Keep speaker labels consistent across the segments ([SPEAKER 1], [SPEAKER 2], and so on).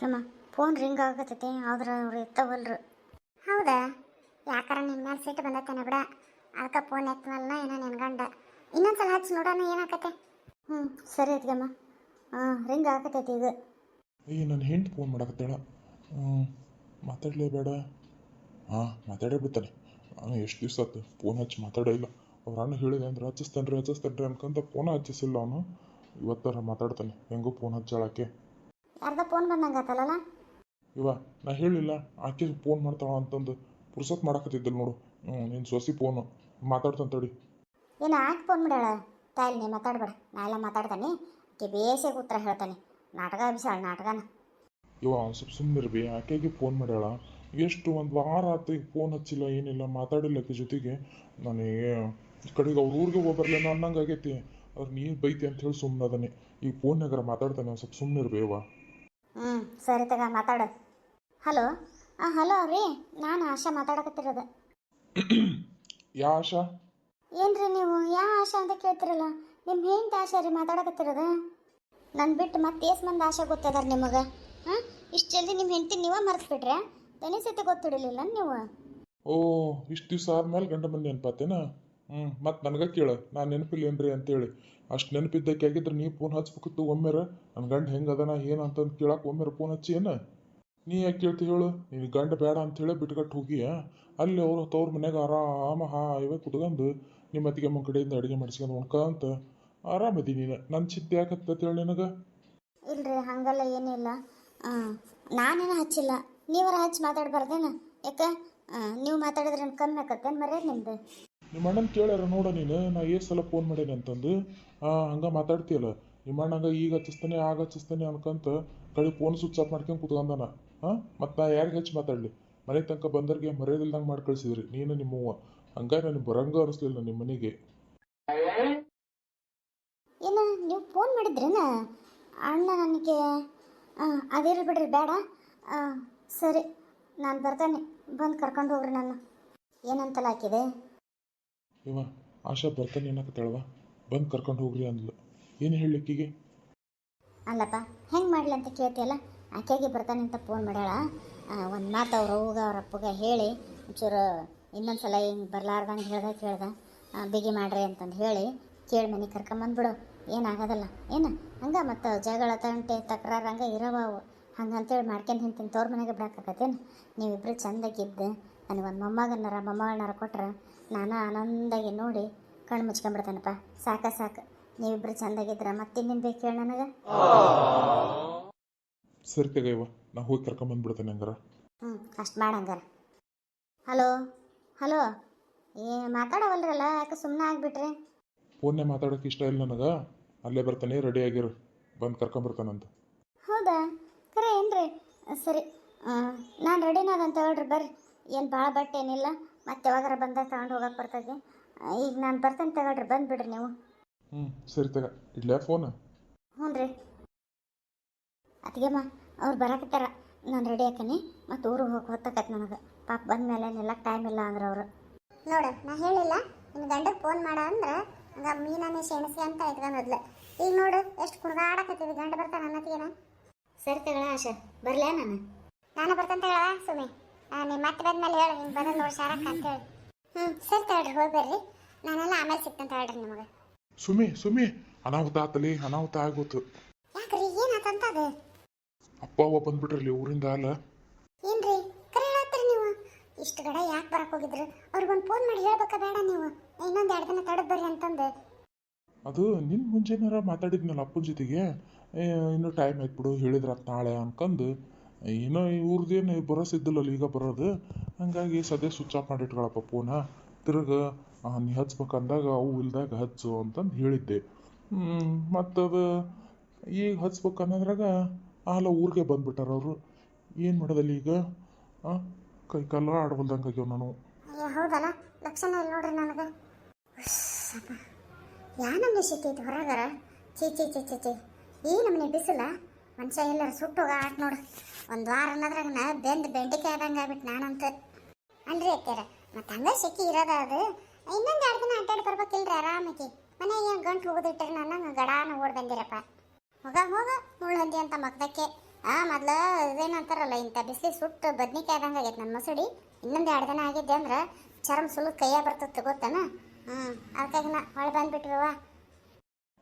[SPEAKER 1] ಅದಕ್ಕಮ್ಮ phone ring ಆಗತೈತಿ ಆದ್ರೆ ಅವ್ರು ಎತ್ತವಲ್ರು.
[SPEAKER 2] ಹೌದಾ? ಯಾಕಾರ ನಿನ್ನ ಮೇಲೆ ಸಿಟ್ಟು ಬಂದತ್ತೇನೆ ಬಿಡ. ಅದಕ್ಕೆ ಫೋನ್ ಎತ್ತವಲ್ಲ ಏನೋ ನೆನ್ಗಂಡ ಇನ್ನೊಂದ್ಸಲ ಹಚ್ಚಿ ನೋಡೋಣ ಏನಾಕತ್ತೆ
[SPEAKER 1] ಹ್ಞೂ ಸರಿ ಅದಕ್ಕಮ್ಮ ಹಾಂ ರಿಂಗ್ ಆಗತೈತಿ ಈಗ.
[SPEAKER 3] ಏಯ್ ನನ್ನ ಹೆಂಡ್ ಫೋನ್ ಮಾಡಕತ್ತಾಳ ಹ್ಞೂ ಮಾತಾಡಲೇ ಬೇಡ. ಹಾಂ ಮಾತಾಡೇ ಬಿಡ್ತಾನೆ. ನಾನು ಎಷ್ಟು ದಿವಸ ಆಯ್ತು ಫೋನ್ ಹಚ್ಚಿ ಮಾತಾಡೇ ಇಲ್ಲ. ಅವ್ರ ಅಣ್ಣ ಹೇಳಿದೆ ಅಂದ್ರೆ ಹಚ್ಚಿಸ್ತಾನೆ ರೀ ಹಚ್ಚಿಸ್ತಾನೆ ರೀ ಅನ್ಕೊಂತ ಫೋನ್ ಹಚ್ಚಿಸಿಲ್ಲ ಅವನು. ಇವತ್ತಾರ ಮಾತಾಡ್ತಾನೆ. ಹೆಂಗೂ ಫೋನ್ ಹಚ್ಚಾಳಕ್ಕೆ
[SPEAKER 1] ಯಾರ್ದ ಫೋನ್ ಬಂದಂಗಾತಲ್ಲ
[SPEAKER 3] ಇವ ನಾ ಹೇಳಿಲ್ಲ ಆಕೆಗೆ ಫೋನ್ ಮಾಡ್ತಾಳ ಅಂತಂದು ಪುರ್ಸತ್ ಮಾಡಕತ್ತಿದ್ದಿಲ್ಲ ನೋಡು. ನಿನ್ನ ಸೊಸಿ ಫೋನು ಮಾತಾಡ್ತಾನೆ ತಡಿ.
[SPEAKER 1] ಏನು ಆಕೆ ಫೋನ್ ಮಾಡ್ಯಾಳ? ತಾಯಿಲ್ ನೀ ಮಾತಾಡ್ಬೇಡ ನಾ ಎಲ್ಲ ಮಾತಾಡ್ತಾನೆ. ಆಕೆ ಬೇಸಿಗೆ ಉತ್ತರ ಹೇಳ್ತಾನೆ. ನಾಟಕ ಬಿಸಾಳ ನಾಟಕನ.
[SPEAKER 3] ಇವ ಸ್ವಲ್ಪ ಸುಮ್ಮನಿರ್ಬಿ ಆಕೆಗೆ ಫೋನ್ ಮಾಡ್ಯಾಳ. ಎಷ್ಟು ಒಂದು ವಾರ ಆತಿಗೆ ಈಗ ಫೋನ್ ಹಚ್ಚಿಲ್ಲ ಏನಿಲ್ಲ ಮಾತಾಡಿಲ್ಲ ಆಕೆ ಜೊತೆಗೆ. ನನಗೆ ಈ ಕಡೆಗೆ ಅವ್ರ ಊರಿಗೆ ಹೋಗ್ಬರ್ಲ ಅನ್ನಂಗೆ ಆಗೈತಿ. ಅವ್ರು ನೀನು ಬೈತಿ ಅಂತ ಹೇಳಿ ಸುಮ್ಮನೆ ಅದನ್ನೇ ಫೋನ್ ಫೋನ್ಯಾಗಾರ ಮಾತಾಡ್ತಾನೆ ಒಂದು ಸ್ವಲ್ಪ ಸುಮ್ಮನಿರ್ಬಿ ಇವ.
[SPEAKER 1] ಹ್ಞೂ ಸರಿ ತಗ ಮಾತಾಡು. ಹಲೋ? ಹಾಂ ಹಲೋ ರೀ ನಾನು ಆಶಾ ಮಾತಾಡಕತ್ತಿರೋದು.
[SPEAKER 3] ಯಾ ಆಶಾ?
[SPEAKER 1] ಏನ್ರಿ ನೀವು ಯಾವ ಆಶಾ ಅಂತ ಕೇಳ್ತಿರಲ್ಲ ನಿಮ್ಮ ಹೆಂಡತಿ ಆಶಾ ರೀ ಮಾತಾಡಕತ್ತಿರೋದು? ನನ್ನ ಬಿಟ್ಟು ಮತ್ತೆ ಏಸ್ ಮಂದಿ ಆಶಾ ಗೊತ್ತದಾರ ನಿಮಗೆ? ಹಾಂ ಇಷ್ಟು ಜಲ್ದಿ ನಿಮ್ಮ ಹೆಂಡತಿ ನೀವೇ ತನಿ ದನಿ ಸತಿ ಗೊತ್ತಿಡಲಿಲ್ಲ ನೀವು?
[SPEAKER 3] ಓ ಇಷ್ಟು ದಿವಸ ಆದ್ಮೇಲೆ ಗಂಡ ಮಂದಿ ನೆನಪಾತೇನ ಹ್ಞೂ ಮತ್ತು ನನಗೆ ಕೇಳ ನಾನು ನೆನಪಿಲ್ಲೇನ್ರಿ ಅಂತೇಳಿ. ಅಷ್ಟು ನೆನಪಿದ್ದಕ್ಕೆ ಆಗಿದ್ರೆ ನೀ ಫೋನ್ ಹಚ್ಬೇಕಿತ್ತು ಒಮ್ಮೆರ? ನನ್ನ ಗಂಡ ಹೆಂಗೆ ಅದನ ಏನು ಅಂತಂದು ಕೇಳಕ್ಕೆ ಒಮ್ಮೆರ ಫೋನ್ ಹಚ್ಚಿ ಏನ? ನೀ ಯಾಕೆ ಕೇಳ್ತಿ ಹೇಳು? ನಿನ್ನ ಗಂಡ ಬೇಡ ಅಂತೇಳಿ ಬಿಟ್ಕಟ್ಟು ಹೋಗಿಯ? ಅಲ್ಲಿ ಅವರು ತವ್ರ ಮನ್ಯಾಗ ಆರಾಮ ಹಾ ಇವ ಕುತ್ಕೊಂಡು ನಿಮ್ಮ ಅತ್ತಿಗೆ ಅಮ್ಮ ಕಡೆಯಿಂದ ಅಡುಗೆ ಮಾಡಿಸ್ಕೊಂಡು ಉಣ್ಕಂತ ಆರಾಮದಿ ನೀನು? ನನ್ನ ಚಿಂತೆ ಯಾಕತ್ತ ಹೇಳಿ ನಿನಗೆ?
[SPEAKER 1] ಇಲ್ರಿ, ಹಂಗಲ್ಲ, ಏನಿಲ್ಲ. ನಾನೇನು ಹಚ್ಚಿಲ್ಲ. ನೀವರ ಹಚ್ಚಿ ಮಾತಾಡ್ಬಾರ್ದೇನ? ಯಾಕೆ? ನೀವು ಮಾತಾಡಿದ್ರೆ ಕಮ್ಮಿ ಆಕತ್ತೇನು ಮರ್ಯಾದ ನಿಮ್ದು?
[SPEAKER 3] ನಿಮ್ಮ ಅಣ್ಣನ ಕೇಳ್ಯಾರ ನೋಡ ನೀನು, ನಾ ಎಷ್ಟು ಸಲ ಫೋನ್ ಮಾಡೇನಿ ಅಂತಂದು ಹಂಗೆ ಮಾತಾಡ್ತೀಯಲ್ಲ, ನಿಮ್ಮ ಅಣ್ಣಂಗ ಈಗ ಹಚ್ಚಿಸ್ತಾನೆ, ಆಗ ಹಚ್ಚಿಸ್ತಾನೆ ಅನ್ಕಂತ ಕಡೆ ಫೋನ್ ಸ್ವಿಚ್ ಆಫ್ ಮಾಡ್ಕೊಂಡು ಕುತ್ಕೊಂಡಾನ. ಹಾಂ ಮತ್ತು ನಾ ಯಾರಿಗೆ ಹೆಚ್ಚು ಮಾತಾಡಲಿ? ಮನೆ ತನಕ ಬಂದವ್ರಿಗೆ ಮರ್ಯಾದಿಲ್ದಂಗೆ ಮಾಡಿ ಕಳಿಸಿದ್ರಿ, ನೀನು ನಿಮ್ಮವ್ವ ಹಂಗಾಗಿ ನನಗೆ ಬರಂಗ ಅನಿಸ್ಲಿಲ್ಲ ನಿಮ್ಮ ಮನೆಗೆ.
[SPEAKER 1] ಏನು, ನೀವು ಫೋನ್ ಮಾಡಿದ್ರೇನ? ಅಣ್ಣ ನನಗೆ ಅದಿರಲಿ ಬಿಡ್ರಿ, ಬೇಡ. ಸರಿ, ನಾನು ಬರ್ತಾನೆ, ಬಂದು ಕರ್ಕೊಂಡು ಹೋಗ್ರಿ ನನ್ನ. ಏನಂತಲ್ಲ ಹಾಕಿದೆ
[SPEAKER 3] ಇವ ಆಶಾ ಬರ್ತಾನೆ ಅನ್ನಕತ್ತಾಳವ ಬಂದು ಕರ್ಕೊಂಡು ಹೋಗ್ರಿ ಅಂದ್ಲು. ಏನು ಹೇಳಲಿಕ್ಕಿಗೆ?
[SPEAKER 1] ಅಲ್ಲಪ್ಪ ಹೆಂಗೆ ಮಾಡ್ಲಿ ಅಂತ ಕೇಳ್ತಿಯಲ್ಲ? ಆಕೆಗೆ ಬರ್ತಾನೆ ಅಂತ ಫೋನ್ ಮಾಡ್ಯಾಳ. ಒಂದು ಮಾತು ಅವ್ರ ಅವ್ಗ ಅವ್ರ ಅಪ್ಪಗ ಹೇಳಿ. ಒಂಚೂರು ಇನ್ನೊಂದು ಸಲ ಹಿಂಗೆ ಬರ್ಲಾರ್ದಂಗೆ ಹೇಳ್ದೆ ಕೇಳ್ದೆ. ಆ, ಬಿಗಿ ಮಾಡ್ರಿ ಅಂತಂದು ಹೇಳಿ. ಕೇಳಿ ಮನೆ ಕರ್ಕೊಂಬಂದ್ಬಿಡು ಏನಾಗೋದಲ್ಲ ಏನು ಹಂಗೆ ಮತ್ತು ಜಗಳ ತಂಟೆ ತಕರಾರು ಹಂಗೆ ಇರವ ಅವು. ಹಂಗಂತೇಳಿ ಮಾಡ್ಕೊಂಡು ಹಿಂತಿನ ತೋರ್ ಮನೆಗೆ ಬಿಡಾಕತ್ತೇನು ನೀವಿಬ್ಬರು ಚಂದಾಗಿದ್ದು ನನಗೊಂದು ಮೊಮ್ಮಗನಾರ ಮೊಮ್ಮಗಳನ್ನಾರ ಕೊಟ್ರೆ ನಾನು ಆನಂದಾಗಿ ನೋಡಿ ಕಣ್ಣು ಮುಚ್ಕೊಂಡ್ಬಿಡ್ತಾನಪ್ಪ. ಸಾಕ ಸಾಕು. ನೀವಿಬ್ರು ಚಂದಾಗಿದ್ರೆ ಮತ್ತಿನ್ನೇನು ಬೇಕು ಹೇಳಿ ನನಗೆ?
[SPEAKER 3] ಸರಿ ತಗ ಇವ ನಾ ಹೋಗಿ ಕರ್ಕೊಂಬಂದ್ಬಿಡ್ತೇನೆ ಹಂಗಾರ.
[SPEAKER 1] ಹ್ಞೂ ಅಷ್ಟು ಮಾಡಂಗಾರ ಹಲೋ ಹಲೋ. ಏ ಮಾತಾಡವಲ್ರಲ್ಲ ಯಾಕೆ ಸುಮ್ಮನೆ ಆಗಿಬಿಟ್ರಿ?
[SPEAKER 3] ಫೋನ್ನೇ ಮಾತಾಡೋಕೆ ಇಷ್ಟ ಇಲ್ಲ ನನಗೆ. ಅಲ್ಲೇ ಬರ್ತಾನೆ ರೆಡಿ ಆಗಿರು. ಬಂದು ಕರ್ಕೊಂಬರ್ತಾನಂತ
[SPEAKER 1] ಹೌದಾ? ಖರೆ ಏನ್ರಿ? ಸರಿ ನಾನು ರೆಡಿನಾದಂತ ಹೇಳ್ರಿ ಬರ್ರಿ. ಏನು ಭಾಳ ಬಟ್ಟೆ ಏನಿಲ್ಲ ಮತ್ತೆ ಯಾವಾಗಾರ ಬಂದಾಗ ತಗೊಂಡು ಹೋಗಕ್ಕೆ ಬರ್ತದೆ. ಈಗ ನಾನು ಬರ್ತೇನೆ ತಗೊಳ್ರಿ ಬಂದುಬಿಡ್ರಿ ನೀವು.
[SPEAKER 3] ಹ್ಞೂ ಸರಿ ತಗ ಇಡ್ಲೇ ಫೋನ್
[SPEAKER 1] ಹ್ಞೂ ರೀ. ಅತ್ತಿಗೆಮ್ಮ ಅವ್ರು ಬರಕತ್ತಾರ ನಾನು ರೆಡಿ ಹಾಕೀನಿ ಮತ್ತು ಊರು ಹೋಗಿ ಹೊತ್ತಾಕತ್ತೆ ನನಗೆ. ಪಾಪ ಬಂದ ಮೇಲೆ ನಿಲ್ಲಕ್ಕೆ ಟೈಮ್ ಇಲ್ಲ ಅಂದ್ರೆ ಅವರು.
[SPEAKER 2] ನೋಡು ನಾ ಹೇಳಿಲ್ಲ ನಿನ್ನ ಗಂಡಗೆ ಫೋನ್ ಮಾಡ ಅಂದ್ರೆ ಮೀನನೇ ಶೆಣಸಿ ಅಂತ ಇಟ್ಕೊಂಡದ್ಲ ಈಗ ನೋಡು ಎಷ್ಟು ಕುಣಿದಾಡಕತ್ತೀವಿ ಗಂಡ ಬರ್ತಾನ ಅನ್ನತ್ತಿಗೆನ.
[SPEAKER 1] ಸರಿ ತಗಳ ಆಶಾ ಬರಲೇ ನಾನು?
[SPEAKER 2] ನಾನು ಬರ್ತಂತ ಹೇಳ ಸುಮಿ ನಿಮ್ಮ ಮತ್ತೆ ಬಂದ್ಮೇಲೆ ಹೇಳು ನಿಮ್ಗೆ ಬಂದ ನೋಡಿ ಶಾರಕ್ಕ ಅಂತ ಹೇಳಿ. ಹ್ಞೂ ಸರಿ ತಗೊಳ್ರಿ ಹೋಗಿ ಬರ್ರಿ. ನಾನೆಲ್ಲ ಆಮೇಲೆ ಸಿಗ್ತಂತ ಹೇಳ್ರಿ ನಿಮಗೆ.
[SPEAKER 3] ಸುಮಿ ಸುಮಿ ಅನಾಹುತ ಆತಲಿ ಅನಾಹುತ ಆಗೋತು.
[SPEAKER 2] ಯಾಕ್ರಿ ಏನಾತಂತ ಅದು?
[SPEAKER 3] ಅಪ್ಪ ಅವ್ವ ಬಂದ್ಬಿಟ್ರಲ್ಲಿ ಊರಿಂದ ಅಲ್ಲ.
[SPEAKER 2] ಏನ್ರಿ ಕರೆ ಹೇಳತ್ತೀರಿ ನೀವು? ಇಷ್ಟು ಗಡ ಯಾಕೆ ಬರಕ್ ಹೋಗಿದ್ರು? ಅವ್ರಿಗೊಂದು ಫೋನ್ ಮಾಡಿ ಹೇಳ್ಬೇಕ ಬೇಡ ನೀವು? ಇನ್ನೊಂದು ಎರಡು ದಿನ ತಡದ್ ಬರ್ರಿ ಅಂತಂದು.
[SPEAKER 3] ಅದು ನಿನ್ನ ಮುಂಚೆನಾರ ಮಾತಾಡಿದ್ನಲ್ಲ ಅಪ್ಪನ ಜೊತೆಗೆ? ಏ, ಇನ್ನೂ ಟೈಮ್ ಆಯ್ತು ಬಿಡು ಹೇಳಿದ್ರ ನಾಳೆ ಅನ್ಕಂದು. ಏನೋ ಇವ್ರದ್ದೇನು ಬರೋಸಿದ್ದಿಲ್ಲಲ್ಲ ಈಗ ಬರೋದು. ಹಂಗಾಗಿ ಸದ್ಯ ಸ್ವಿಚ್ ಆಫ್ ಮಾಡಿಟ್ಕೊಳಪ್ಪ ಫೋನ ತಿರ್ಗ ನೀ ಹಚ್ಬೇಕಂದಾಗ ಅವು ಇಲ್ದಾಗ ಹಚ್ಚು ಅಂತಂದು ಹೇಳಿದ್ದೆ. ಮತ್ತದು ಈಗ ಹಚ್ಬೇಕನ್ನೋದ್ರಾಗ ಆಲ ಊರಿಗೆ ಬಂದ್ಬಿಟ್ಟಾರ ಅವರು. ಏನು ಮಾಡೋದಲ್ಲ ಈಗ? ಕೈ ಕಾಲ ಆಡ್ಬಲ್ದಂಗೆ ಆಗ್ಯಾವ ನಾನು.
[SPEAKER 2] ಹೌದಲ್ಲ? ಲಕ್ಷಣ ಇಲ್ಲ ನೋಡ್ರಿ ನನಗೆ. ಯಾ ನಮ್ಮ ಹೊರಗರ? ಚೀ ಚೀ ಚೀ ಚೀ ನಮ್ಮನೆ ಬಿಸಿಲ? ಮನುಷ್ಯ ಎಲ್ಲರೂ ಸುಟ್ಟು ಆಟ ನೋಡು. ಒಂದು ವಾರ ಅನ್ನೋದ್ರಾಗ ಬೆಂದು ಬೆಂಡಿಕಾಯಿ ಆದಂಗೆ ಆಗ್ಬಿಟ್ಟು ನಾನಂತ. ಅಲ್ರಿ ಅತ್ಯಾರ ಮತ್ತೆ ಹಂಗ ಸಿಕ್ಕಿ ಇರೋದ ಅದು. ಇನ್ನೊಂದು ಎರಡು ದಿನ ಅಡ್ಡಾಡಿ ಬರ್ಬೇಕಿಲ್ರಿ ಆರಾಮಾಗಿ ಮನೆಗೆ ಏನು ಗಂಟು ಹೋಗೋದಿಟ್ಟರೆ ನನ್ನ ಗಡಾನ ಓಡ್ ಬಂದಿರಪ್ಪ. ಹೋಗ ಹೋಗ ಮುಳ್ಳು ಹಂದಿ ಅಂತ ಮಗ್ದಕ್ಕೆ. ಆ, ಮೊದ್ಲು ಇದೇನಂತಾರಲ್ಲ, ಇಂಥ ಬಿಸಿ ಸುಟ್ಟು ಬದ್ನಿಕಾಯಿ ಆದಂಗೆ ಆಗೈತೆ ನನ್ನ ಮಸಡಿ. ಇನ್ನೊಂದು ಎರಡು ದಿನ ಆಗಿದ್ದೆ ಅಂದ್ರೆ ಚರ್ಮ ಸುಲು ಕೈಯ ಬರ್ತದೆ ಗೊತ್ತಾನ? ಹ್ಞೂ ಅದಕ್ಕಾಗಿ ನಾ ಹೊಳೆ ಬಂದ್ಬಿಟ್ರವ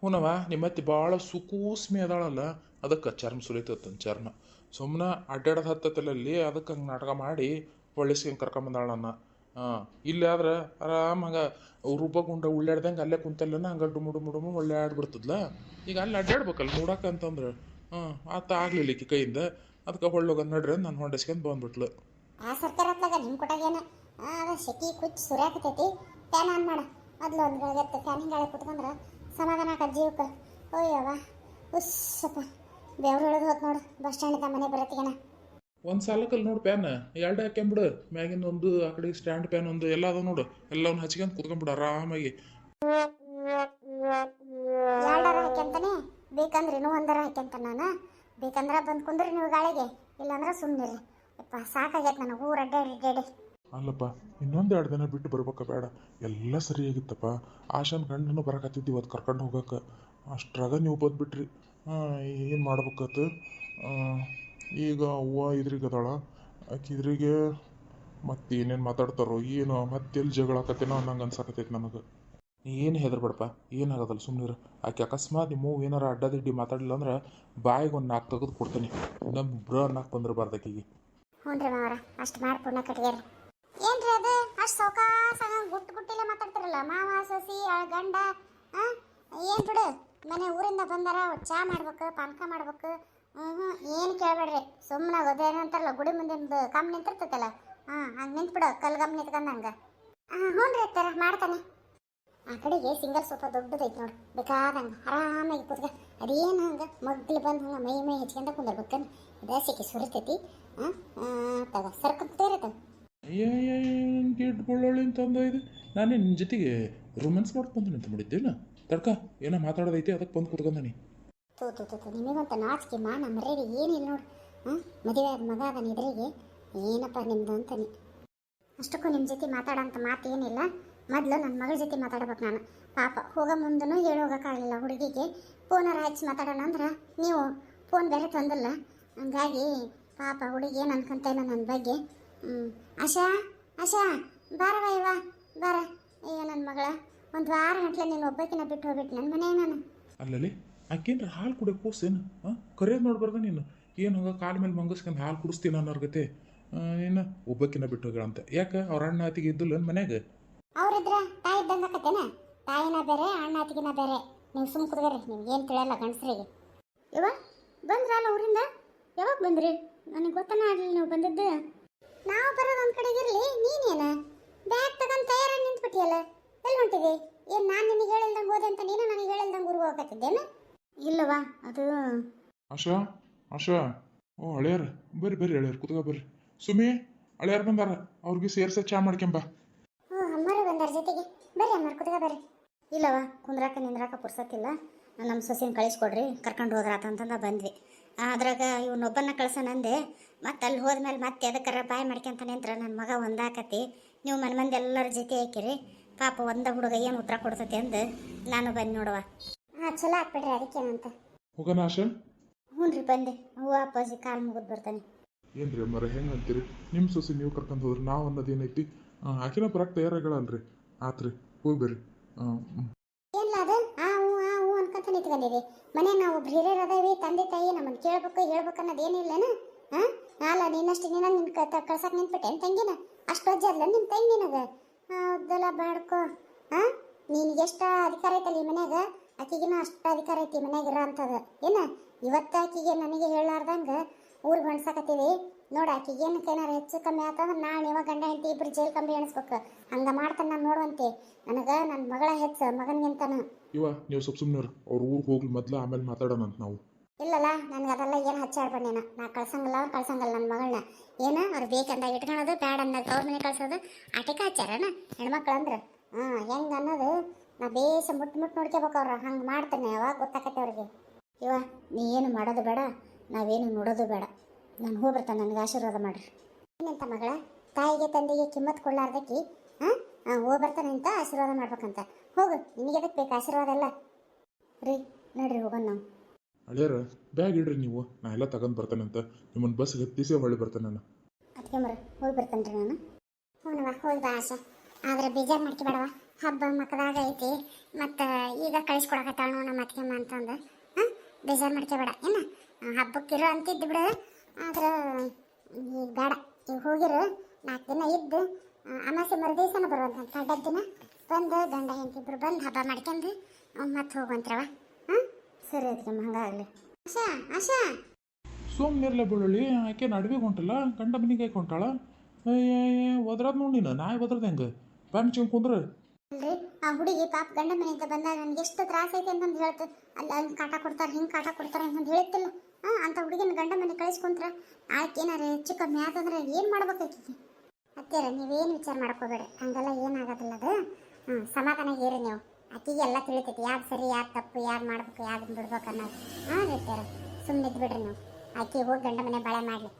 [SPEAKER 3] ಹ್ಞೂನವ ನಿಮ್ಮತ್ತಿ ಭಾಳ ಸುಕೂಸ್ಮಿ ಅದಾಳಲ್ಲ. ಅದಕ್ಕೆ ಚರ್ಮ ಸುಲಿತೈತೆ ಚರ್ಮ. ಸುಮ್ಮನೆ ಅಡ್ಡಾಡೋದು ಹತ್ತತ್ತಲ್ಲಿ ಅದಕ್ಕೆ ಹಂಗೆ ನಾಟಕ ಮಾಡಿ ಹೊಳ್ಳಿಸ್ಕೊಂಡು ಕರ್ಕೊಂಬಂದಾಳ ನನ್ನ. ಹಾಂ, ಇಲ್ಲಿ ಆದ್ರೆ ಆರಾಮಾಗ ರೂಪಗುಂಡ ಉಳ್ಳಾಡ್ದಂಗೆ ಅಲ್ಲೇ ಕುಂತಲ್ಲನ ಹಂಗೆ ಡುಮು ಡುಮು ಡುಮು ಒಳ್ಳೆ ಆಡ್ಬಿಡ್ತದ್ಲ ಈಗ ಅಲ್ಲಿ ಅಡ್ಡಾಡ್ಬೇಕಲ್ಲ ನೋಡಕ್ಕೆ ಅಂತಂದ್ರೆ. ಹಾಂ, ಆತ ಆಗ್ಲಿಲ್ಲ ಈಕಿ ಕೈಯಿಂದ. ಅದಕ್ಕೆ ಹೊಳ್ಳೋಗ ನಡ್ರಿ ನಾನು ಹೊಂಡಿಸ್ಕೊಂಡು ಬಂದ್ಬಿಟ್ಲು.
[SPEAKER 2] ಆ ಸರ್ಕಾರ ನಿಮ್ಮ ಕೊಟ್ಟಾಗೇನ ಅದ ಶೆಕಿ ಕುಚ್ಚಿ ಸುರ್ಯಾಕತೈತಿ ಫ್ಯಾನ್ ಆನ್ ಮಾಡ. ಅದ್ಲ ಒಂದು ಗಳಗತ್ತೆ ಫ್ಯಾನ್ ಗಾಳಿ ಕುತ್ಕೊಂಡ್ರೆ ಸಮಾಧಾನ ಕಜ್ಜಿ ಜೀವಕ್ಕೆ. ಉಸ್ಸಪ್ಪ. ಬೆವ್ರು ಇಳಿದು ಹೋತ್ ನೋಡು ಬಸ್ ಸ್ಟ್ಯಾಂಡ್ ಮನೆ ಬರತ್ತಿಗೆನ.
[SPEAKER 3] ಒಂದು ಸಾಲಕ್ಕಲ್ಲಿ ನೋಡು ಪ್ಯಾನ್ ಎರಡು ಹಾಕ್ಯಂಬಿಡು ಮ್ಯಾಗಿನ ಒಂದು ಆ ಕಡೆ ಸ್ಟ್ಯಾಂಡ್ ಪ್ಯಾನ್ ಒಂದು ಎಲ್ಲ ಅದಾವ ನೋಡು ಎಲ್ಲವನ್ನ ಹಚ್ಕೊಂಡ್ ಕುತ್ಕೊಂಡ್ಬಿಡು ಆರಾಮಾಗಿ.
[SPEAKER 2] ಎರಡರ ಹಾಕ್ಯಂತಾನೆ ಬೇಕಂದ್ರೆ ಇನ್ನೂ ಒಂದರ ಹಾಕ್ಯಂತ ನಾನು? ಬೇಕಂದ್ರೆ ಬಂದು ಕುಂದ್ರಿ ನೀವು ಗಾಳಿಗೆ ಇಲ್ಲಾಂದ್ರೆ ಸುಮ್ಮನೆ ಯಪ್ಪ ಸಾಕಾಗೈತೆ ನನಗೆ ಊರು ಅಡ್ಡಾಡಿ ಅಡ್ಡಾಡಿ
[SPEAKER 3] ಅಲ್ಲಪ್ಪ ಇನ್ನೊಂದು ಎರಡು ದಿನ ಬಿಟ್ಟು ಬರ್ಬೇಕ ಬೇಡ. ಎಲ್ಲ ಸರಿಯಾಗಿತ್ತಪ್ಪ. ಆಶಾನ್ ಗಂಡನು ಬರಕತ್ತಿದ್ದು ಇವತ್ತು ಕರ್ಕೊಂಡು ಹೋಗಕ್ಕೆ ಅಷ್ಟ್ರಾಗ ನೀವು ಬಂದ್ಬಿಟ್ರಿ. ಏನು ಮಾಡ್ಬೇಕತ್ತು ಈಗ ಅವ್ವ ಇದ್ರಿಗೆ ಅದಾಳ. ಆಕೆ ಇದ್ರಿಗೆ ಮತ್ತೆ ಏನೇನು ಮಾತಾಡ್ತಾರೋ ಏನು ಜಗಳ ಆಕತ್ತೇನೋ ಅನ್ನಂಗೆ ಅನ್ಸಕತ್ತೈತೆ ನನಗೆ. ಏನು ಹೆದರ್ಬೇಡಪ್ಪ ಏನಾಗೋದಲ್ಲ ಸುಮ್ಮನಿರು ಆಕೆ ಅಕಸ್ಮಾತ್ ನಿಮ್ಮ ಅವ್ವ ಏನಾರ ಅಡ್ಡದಿಡ್ಡಿ ಮಾತಾಡಲಿಲ್ಲ ಅಂದ್ರೆ ಬಾಯಿಗೆ ಒಂದು ನಾಲ್ಕು ತೆಗೆದು ಕೊಡ್ತೀನಿ. ನಮ್ಮ ಬ್ರ ನಾಲ್ಕು ಬಂದಿರಬಾರ್ದು ಆಕೆಗೆ.
[SPEAKER 2] ಹ್ಞೂ ಮಾವರ, ಅಷ್ಟು ಏನ್ರಿ ಅದು? ಅಷ್ಟು ಸೌಕಾಸ ಗುಟ್ಟು ಗುಟ್ಟಿಲ್ಲ ಮಾತಾಡ್ತಿರಲ್ಲ? ಮಾವ, ಸಸಿ ಗಂಡ ಹಾಂ ಏನು ಬಿಡು? ಮನೆ ಊರಿಂದ ಬಂದಾರ ಚಾ ಮಾಡ್ಬೇಕು, ಪಾನಕ ಮಾಡ್ಬೇಕು. ಹ್ಞೂ ಏನು ಕೇಳಬೇಡ್ರಿ. ಸುಮ್ಮನೆ ಅದೇನಂತಾರಲ್ಲ ಗುಡಿ ಮುಂದೆ ಕಮ್ಮಿ ನಿಂತಿರ್ತೈತಲ್ಲ. ಹಾಂ, ಹಂಗೆ ನಿಂತ್ಬಿಡು ಕಲ್ಲು ಗಮ್ ನಿಂತ್ಕೊಂಡಂಗೆ ಹಾಂ ಹ್ಞೂ ರೀ ಅತ್ತಾರ, ಮಾಡ್ತಾನೆ. ಆ ಕಡೆಗೆ ಸಿಂಗಲ್ ಸೋಫಾ ದೊಡ್ಡದೈತೆ ನೋಡಿ, ಬೇಕಾದಂಗೆ ಆರಾಮಾಗಿ ಕೂತ್ಕ. ಅದೇನು ಹಂಗೆ ಮಗ್ಲು ಬಂದು ಹಂಗೆ ಮೈ ಮೈ ಹೆಚ್ಕೊಂಡ ಕುಂದಿರ್ಬೇಕನ್? ಬೇಸಿಗೆ ಸುರಿತೈತಿ. ಹಾಂ ತಗ ಸರ್ಕೊಂತೀರತ್ತ
[SPEAKER 3] ಗಿಡ್ ಇಟ್ಕೊಳ್ಳೋಳಿ ಅಂತಂದ ಇದು ನಾನೇ ನಿನ್ನ ಜೊತೆಗೆ ರೊಮ್ಯಾನ್ಸ್ ಮಾಡ್ಕೊಂತೀನಿ ಅಂತ ಮಾಡಿದ್ದೇನ ತಡ್ಕ, ಏನೋ ಮಾತಾಡೋದೈತಿ, ಅದಕ್ಕೆ ಬಂದು
[SPEAKER 2] ತೂ ನಿಮಗಂತ ನಾಚಿಕೆ ಮಾನ ಮರ್ಯಾದೆ ಏನಿಲ್ಲ ನೋಡು. ಹಾಂ, ಮದುವೆ ಆದ ಮಗ ಅದನ್ನ ಎದುರಿಗೆ ಏನಪ್ಪ ನಿಮ್ದು ಅಂತಾನೆ ಅಷ್ಟಕ್ಕೂ ನಿಮ್ಮ ಜೊತೆ ಮಾತಾಡೋಂಥ ಮಾತು ಏನಿಲ್ಲ ಮೊದಲು ನನ್ನ ಮಗಳ ಜೊತೆ ಮಾತಾಡ್ಬೇಕು ನಾನು. ಪಾಪ, ಹೋಗೋ ಮುಂದೂ ಹೇಳಿ ಹೋಗೋಕ್ಕಾಗಲಿಲ್ಲ ಹುಡುಗಿಗೆ. ಫೋನರ ಹಚ್ಚಿ ಮಾತಾಡೋಣ ಅಂದ್ರೆ ನೀವು ಫೋನ್ ಬೇರೆ ತಂದಿಲ್ಲ. ಹಂಗಾಗಿ ಪಾಪ ಹುಡುಗಿ ಏನು ಇಲ್ಲ ನನ್ನ ಬಗ್ಗೆ. ಆಶಾ ಆಶಾ ಬಾರವ ಇವ ಬಾರ. ಅಯ್ಯೋ ನನ್ನ ಮಗಳ. ಒಂದು ವಾರ ಗಂಟ್ಲೆ ನೀನು ಒಬ್ಬಕಿನ ಬಿಟ್ಟು ಹೋಗ್ಬಿಟ್ಟು ನನ್ನ ಮನೆ ನಾನು.
[SPEAKER 3] ಅಲ್ಲಲ್ಲಿ ಆಕೇನ್ರ ಹಾಲು ಕುಡಿಯೋಕೆ ಕೂಸೇನು ಹಾಂ ಕರೆಯೋದು ನೋಡ್ಬಾರ್ದ ನೀನು? ಏನು ಹಂಗ ಕಾಲ ಮೇಲೆ ಮಂಗಸ್ಕೊಂಡು ಹಾಲು ಕುಡಿಸ್ತೀನಿ ಅನ್ನೋರ್ ಗತೆ? ಏನು ಒಬ್ಬಕ್ಕಿನ ಬಿಟ್ಟು ಹೋಗ್ಯಾಳಂತೆ ಯಾಕೆ? ಅವ್ರ ಅಣ್ಣ ಅತ್ತಿಗೆ ಇದ್ದಿಲ್ಲ ನನ್ನ ಮನ್ಯಾಗ?
[SPEAKER 2] ಅವ್ರಿದ್ರ ತಾಯಿ ಇದ್ದಂಗ ಕತೆನ ತಾಯಿನ ಬೇರೆ ಅಣ್ಣ ಅತ್ತಿಗೆನ ಬೇರೆ. ನೀವು ಸುಮ್ ಕುದ್ರಿ ನಿಮ್ಗೆ ಏನು ತಿಳಿಯಲ್ಲ ಗಂಡಸ್ರಿಗೆ. ಇವ ಬಂದ್ರಲ್ಲ ಊರಿಂದ? ಯಾವಾಗ ಬಂದ್ರಿ? ನನಗೆ ಗೊತ್ತನ ಆಗಲಿ ನೀವು ಬಂದದ್ದು. ನಾವು ಬರೋದು ಒಂದು ಕಡೆಗೆ ಇರಲಿ ನೀನೇನ? ಬ್ಯಾಗ್ ತಗೊಂಡು ತಯಾರಾಗಿ ನಿಂತ್ಬಿಟ್ಟಿಯಲ್ಲ? ಎಲ್ಲಿ ಹೊಂಟಿದೆ ಏನು ನಾನು ನಿನಗೆ ಹೇಳಿಲ್ದಂಗೆ ಹೋದೆ ಅಂತ ನೀನು ನನಗೆ ಹೇಳಿಲ್ದಂಗೆ ಊರಿಗೆ ಹೋಗಕತ್ತಿದ್ದೇನು? ಇಲ್ಲವಾ ಅದು
[SPEAKER 3] ಆಶಾ ಆಶಾ. ಓ ಹಳೆಯರ್. ಬರ್ರಿ ಬರ್ರಿ ಹಳೆಯರ್ ಕುತ್ಕೋ ಬರ್ರಿ. ಸುಮಿ ಹಳೆಯರ್ ಬಂದಾರ. ಅವ್ರಿಗೆ ಸೇರ್ಸ ಚಾ ಮಾಡ್ಕೊಂಬ
[SPEAKER 2] ಹ್ಞೂ ಅಮ್ಮರು ಬಂದಾರ ಜೊತೆಗೆ. ಬರ್ರಿ ಅಮ್ಮರು ಕುತ್ಕೋ ಬರ್ರಿ. ಇಲ್ಲವಾ ಕುಂದ್ರಾಕ ನಿಂದ್ರಾಕ ಪುರ್ಸತ್ತಿಲ್ಲ. ನಮ್ಮ ಸೊಸೆನ ಕಳಿಸ್ಕೊಡ್ರಿ ಕರ್ಕೊಂಡು ಹೋದ್ರಾತ ಅಂತಂದ ಬಂದ್ವಿ. ಅದ್ರಾಗ ಇವನೊಬ್ಬನ ಕಳ್ಸನಂದೆ ಮತ್ತೆ ಅಲ್ಲಿ ಹೋದ್ಮೇಲೆ ಮತ್ತೆ ಅದಕ್ಕಾರ ಬಾಯ್ ಮಾಡ್ಕೊಂತ ನಿಂತ್ರ ನನ್ನ ಮಗ ಒಂದಾಕತಿ. ನೀವು ಮನೆ ಮಂದಿ ಎಲ್ಲರ ಜೊತೆ ಹಾಕಿರಿ. ಪಾಪ ಒಂದ ಹುಡುಗ ಏನು ಉತ್ತರ ಕೊಡ್ತೈತಿ ಅಂದು? ನಾನು ಬನ್ನಿ ನೋಡುವ. ಹಾಂ ಚಲೋ ಹಾಕ್ಬಿಡ್ರಿ ಅದಕ್ಕೇನಂತ.
[SPEAKER 3] ಹೋಗೋಣ ಆಶಾ?
[SPEAKER 2] ಹ್ಞೂ ರೀ ಬಂದೆ. ಹ್ಞೂ ಅಪ್ಪಾಜಿ ಕಾಲು ಮುಗಿದು ಬರ್ತಾನೆ.
[SPEAKER 3] ಏನ್ರಿ ಅಮ್ಮರ ಹೆಂಗೆ ಅಂತೀರಿ? ನಿಮ್ಮ ಸೊಸಿ ನೀವು ಕರ್ಕೊಂಡು ಹೋದ್ರಿ ನಾವು ಅನ್ನೋದು ಏನೈತಿ? ಆಕಿನ ಬರಕ್ಕೆ ತಯಾರಾಗಳಲ್ರಿ ಆತ್ರಿ ಹೋಗಿ ಬರ್ರಿ. ಹಾಂ
[SPEAKER 2] ಏನಿಲ್ಲ ಅದು ಆ ಹ್ಞೂ ಆ ಹ್ಞೂ ಅನ್ಕೊಂತ ನಿಂತ್ಕೊಂಡಿರಿ ಮನೆ ನಾವು ಒಬ್ರು ಹಿರಿಯರು ಅದಾವಿ ತಂದೆ ತಾಯಿ ನಮ್ಮನ್ನ ಕೇಳ್ಬೇಕು ಹೇಳ್ಬೇಕು ಅನ್ನೋದು ಏನಿಲ್ಲನ ಹಾಂ ಅಲ್ಲ ನಿನ್ನಷ್ಟು ನಿನ್ನ ನಿನ್ ಕಳ್ಸಕ್ಕೆ ನಿಂತ್ಬಿಟ್ಟೆ ತಂಗಿನ? ಅಷ್ಟು ಅಜ್ಜ ಅಲ್ಲ ನಿನ್ನ ತಂಗಿ ಹೌದಲ್ಲ ಬಾಡ್ಕೋ. ಹಾ ನೀನು ಎಷ್ಟು ಅಧಿಕಾರ ಐತಲ್ಲ ಈ ಮನ್ಯಾಗ? ಆಕಿಗಿನ ಅಷ್ಟು ಅಧಿಕಾರ ಐತಿ ಮನ್ಯಾಗ ಇರೋ ಅಂಥದ್ದು ಏನ? ಇವತ್ತು ಆಕಿಗೆ ನನಗೆ ಹೇಳಾರ್ದಂಗೆ ಊರಿಗೆ ಹೊಣ್ಸಕತ್ತೀವಿ ನೋಡಿ ಆಕಿಗೆ ಏನಕ್ಕೆ ಏನಾರು ಹೆಚ್ಚು ಕಮ್ಮಿ ಆತಂದ್ರೆ ನಾಳೆ ಇವಾಗ ಗಂಡ ಹೆಂಡತಿ ಇಬ್ರು ಜೈಲ್ ಕಂಬಿ ಎಣಿಸ್ಬೇಕು. ಹಂಗೆ ಮಾಡ್ತಾನೆ ನಾನು ನೋಡುವಂತೆ. ನನಗೆ ನನ್ನ ಮಗಳ ಹೆಚ್ಚು ಮಗನಿಗಿಂತನ.
[SPEAKER 3] ಇವ, ನೀವು ಸ್ವಲ್ಪ ಸುಮ್ಮನೆ ಅವ್ರ ಊರಿಗೆ ಹೋಗ್ಲಿ ಮೊದ್ಲು ಆಮೇಲೆ ಮಾತಾಡೋಣ ಅಂತ ನಾವು.
[SPEAKER 2] ಇಲ್ಲಲ್ಲ, ನನಗೆ ಅದೆಲ್ಲ ಏನು ಹಚ್ಚಾಡ್ಬೇಡ ನಾ ಕಳ್ಸಂಗಿಲ್ಲ ಅವ್ರು ಕಳ್ಸಂಗಲ್ಲ ನನ್ನ ಮಗಳನ್ನ ಏನು? ಅವ್ರು ಬೇಕಂದಾಗ ಇಟ್ಕೊಳೋದು ಬೇಡ ಅಂದಾಗ ಅವ್ರ ಮನೆ ಕಳ್ಸೋದು. ಆಟಿಕ ಹಚ್ಚಾರಣ ಹೆಣ್ಮಕ್ಳು ಅಂದ್ರೆ? ಹಾಂ, ಹೆಂಗೆ ಅನ್ನೋದು ನಾ ಬೇಸ ಮುಟ್ಟು ಮುಟ್ಟು ನೋಡ್ಕೋಬೇಕು ಅವ್ರು. ಹಂಗೆ ಮಾಡ್ತಾನೆ ಯಾವಾಗ ಗೊತ್ತಾಕತ್ತೆ ಅವ್ರಿಗೆ. ಇವ, ನೀ ಏನು ಮಾಡೋದು ಬೇಡ, ನಾವೇನು ನೋಡೋದು ಬೇಡ. ನಾನು ಹೋಗ್ಬರ್ತಾನೆ ನನಗೆ ಆಶೀರ್ವಾದ ಮಾಡ್ರಿ. ಏನಂತ ಮಗಳ? ತಾಯಿಗೆ ತಂದೆಗೆ ಕಿಮ್ಮತ್ ಕೊಡ್ಲಾರ್ದಕ್ಕಿ, ಹಾಂ? ಹಾಂ ಹೋಗಿ ಬರ್ತಾನೆ ಅಂತ ಆಶೀರ್ವಾದ ಮಾಡ್ಬೇಕಂತ. ಹೋಗು, ನಿನಗೆ ಅದಕ್ಕೆ ಬೇಕು? ಆಶೀರ್ವಾದ ಎಲ್ಲ. ರೀ, ನಡ್ರಿ ಹೋಗೋಣ ನಾವು.
[SPEAKER 3] ಅಳಿಯರ, ಬ್ಯಾಗ್ ಇಡ್ರಿ ನೀವು. ನಾ ಎಲ್ಲ ತಗೊಂಡ್ ಬರ್ತೇನೆ ಅಂತ. ನಿಮ್ಮನ್ನ ಬಸ್ಗೆ ಹತ್ತಿಸಿ ಹೊಳ್ಳಿ ಬರ್ತೇನೆ ನಾನು.
[SPEAKER 1] ಹೋಗಿ ಬರ್ತೇನೆ ನಾನು.
[SPEAKER 2] ಹ್ಞೂ ಹೋಗಿ ಬಾ ಆಶಾ. ಆದ್ರೆ ಬೇಜಾರು ಮಾಡ್ಕೊಬೇಡವ ಹಬ್ಬ ಮಕ್ಕದಾಗ ಐತಿ. ಮತ್ತು ಈಗ ಕಳಿಸ್ಕೊಡಕತ್ತಾಳ ನಮ್ಮ ಅತ್ತಿಗೆಮ್ಮ ಅಂತಂದು. ಹಾಂ ಬೇಜಾರು ಮಾಡ್ಕೊಬೇಡ ಹಬ್ಬಕ್ಕೆ ಹಬ್ಬಕ್ಕಿರೋ ಅಂತಿದ್ದು ಬಿಡು. ಆದ್ರೆ ಈಗ ಬೇಡ. ಈಗ ಹೋಗಿರು. ನಾಲ್ಕು ದಿನ ಇದ್ದು. ಅಮಾಸೆ ಮರುದಿವಸನ ಬರುವಂತ ಕಡ್ಡದ ದಿನ ಬಂದು, ಗಂಡ ಹೆಂಡತಿಬ್ರು ಬಂದು ಹಬ್ಬ ಮಾಡ್ಕೊಂಡು, ಮತ್ತೆ ಹೋಗುವಂತ್ರವ ಹಾಂ
[SPEAKER 1] ಸರಿ ಅದಕ್ಕೆ ಹಂಗಾಗಲಿ.
[SPEAKER 2] ಆಶಾ ಆಶಾ.
[SPEAKER 3] ಸುಮ್ಮನಿರ್ಲೆ ಬೀಳಲಿ ಆಕೆ ನಡುವಿಗೆ ಹೊಂಟಲ್ಲ ಗಂಡ ಮನಿಗೆ ಯಾಕೆ ಹೊಂಟಾಳ ಒದ್ರಾದ್ ನೋಡಿ ನೀನು ನಾಯಿ ಒದ್ರದ್ ಹೆಂಗೆ? ಬ್ಯಾನ್ ಚಿಂಗ್ ಕುಂದ್ರ.
[SPEAKER 2] ಅಲ್ರಿ ಆ ಹುಡುಗಿ ಪಾಪ ಗಂಡ ಮನೆಯಿಂದ ಬಂದಾಗ ನನಗೆ ಎಷ್ಟು ತ್ರಾಸ ಐತೆ ಅಂತಂದು ಹೇಳ್ತದೆ ಅಲ್ಲಿ ಅಲ್ಲಿ ಕಾಟ ಕೊಡ್ತಾರೆ ಹಿಂಗೆ ಕಾಟ ಕೊಡ್ತಾರೆ ಅಂತಂದು ಹೇಳ್ತಿಲ್ಲ ಹಾಂ ಅಂತ ಹುಡುಗಿನ ಗಂಡ ಮನೆ ಕಳಿಸ್ಕೊಂತ್ರ. ಆಕೆ ಏನಾರ ಹೆಚ್ಚು ಕಮ್ಮಿ ಆತಂದ್ರೆ ಏನು ಮಾಡ್ಬೇಕಾಕಿ ಅತ್ತೀರ ನೀವೇನು ವಿಚಾರ ಮಾಡ್ಕೋಬೇಡಿ ಹಂಗೆಲ್ಲ ಏನಾಗೋದಿಲ್ಲ ಅದು. ಹ್ಞೂ ಸಮಾಧಾನ ಇರಿ ನೀವು. ಆಕಿಗೆ ಎಲ್ಲ ತಿಳಿತೈತಿ ಯಾವ್ದು ಸರಿ, ಯಾವ್ದು ತಪ್ಪು, ಯಾವ್ದು ಮಾಡ್ಬೇಕು, ಯಾವ್ದು ಬಿಡ್ಬೇಕು ಅನ್ನೋದು. ಹಾಂ ರೀ ಸುಮ್ಮನೆ ಬಿಡ್ರಿ ನೀವು. ಆಕೆ ಹೋಗಿ ಗಂಡ ಮನೆ ಬಾಳೆ ಮಾಡಲಿ.